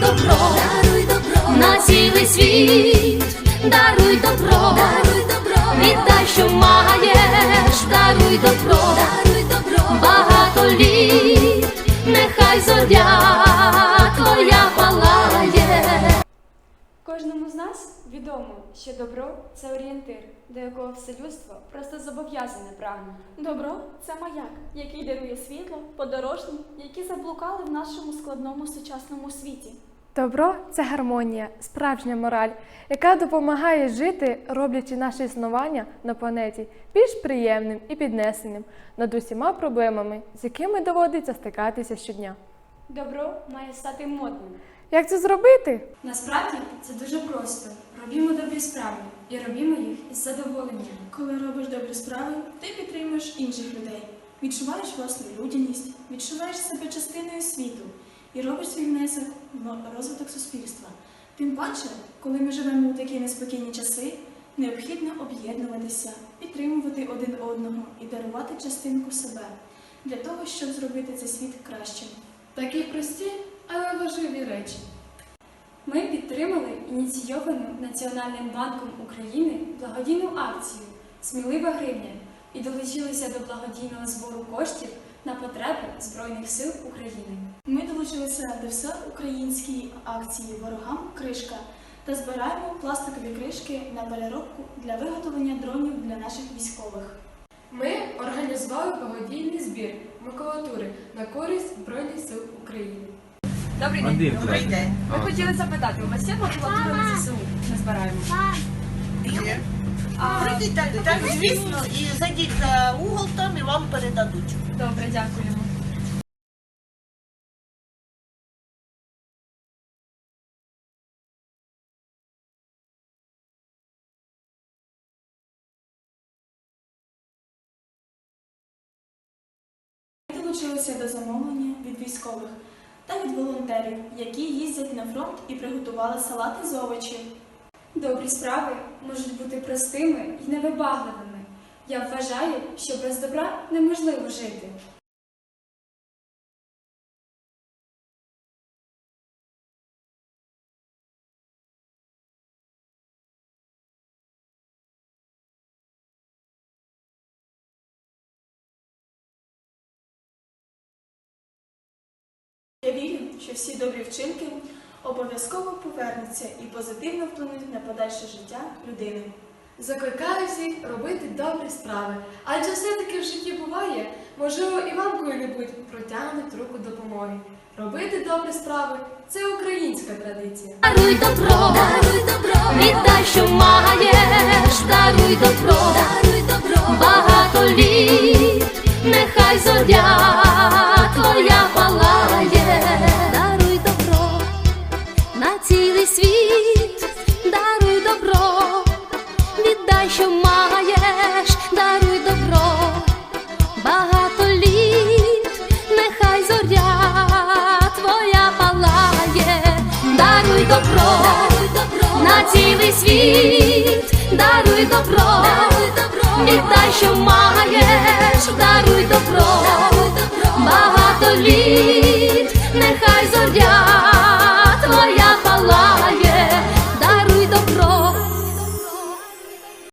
добро, Даруй добро, на цілий світ, даруй добро, даруй добро, віддай, що маєш, даруй добро, даруй добро, багато літ, нехай зоря твоя палає. Кожному з нас відомо, що добро це орієнтир, до якого все людство просто зобов'язане прагне. Добро це маяк, який дарує світло подорожнім, які заблукали в нашому складному сучасному світі. Добро це гармонія, справжня мораль, яка допомагає жити, роблячи наше існування на планеті більш приємним і піднесеним над усіма проблемами, з якими доводиться стикатися щодня. Добро має стати модним. Як це зробити? Насправді це дуже просто. Робімо добрі справи і робімо їх із задоволенням. Коли робиш добрі справи, ти підтримуєш інших людей, відчуваєш власну людяність, відчуваєш себе частиною світу і робиш свій внесок в розвиток суспільства. Тим паче, коли ми живемо у такі неспокійні часи, необхідно об'єднуватися, підтримувати один одного і дарувати частинку себе для того, щоб зробити цей світ кращим. Такі прості, але важливі речі. Ми підтримали ініційовану Національним банком України благодійну акцію Смілива гривня і долучилися до благодійного збору коштів на потреби Збройних сил України. Ми долучилися до всеукраїнської акції Ворогам кришка та збираємо пластикові кришки на переробку для виготовлення дронів для наших військових. Ми організували благодійний збір макулатури на користь Збройних сил України. Добрий день. Добрий день. Ми хотіли запитати, у вас є макулатура на ЗСУ? Так, так, звісно, і зайдіть за угол там і вам передадуть. Добре, дякуємо. Долучилися до замовлення від військових та від волонтерів, які їздять на фронт і приготували салати з овочів. Добрі справи можуть бути простими і невибагливими. Я вважаю, що без добра неможливо жити. Я вірю, що всі добрі вчинки обов'язково повернуться і позитивно вплинуть на подальше життя людини. Закликаю всіх робити добрі справи, адже все-таки в житті буває, можливо, і вам коли-небудь протягнуть руку допомоги. Робити добрі справи це українська традиція. Даруй добро, даруй добро, віддай, що маєш, даруй добро, даруй добро, багато літ, нехай зоря добро, на цілий світ, даруй добро, даруй добро, віддай, що маєш, даруй добро, даруй добро, багато літ, нехай зоря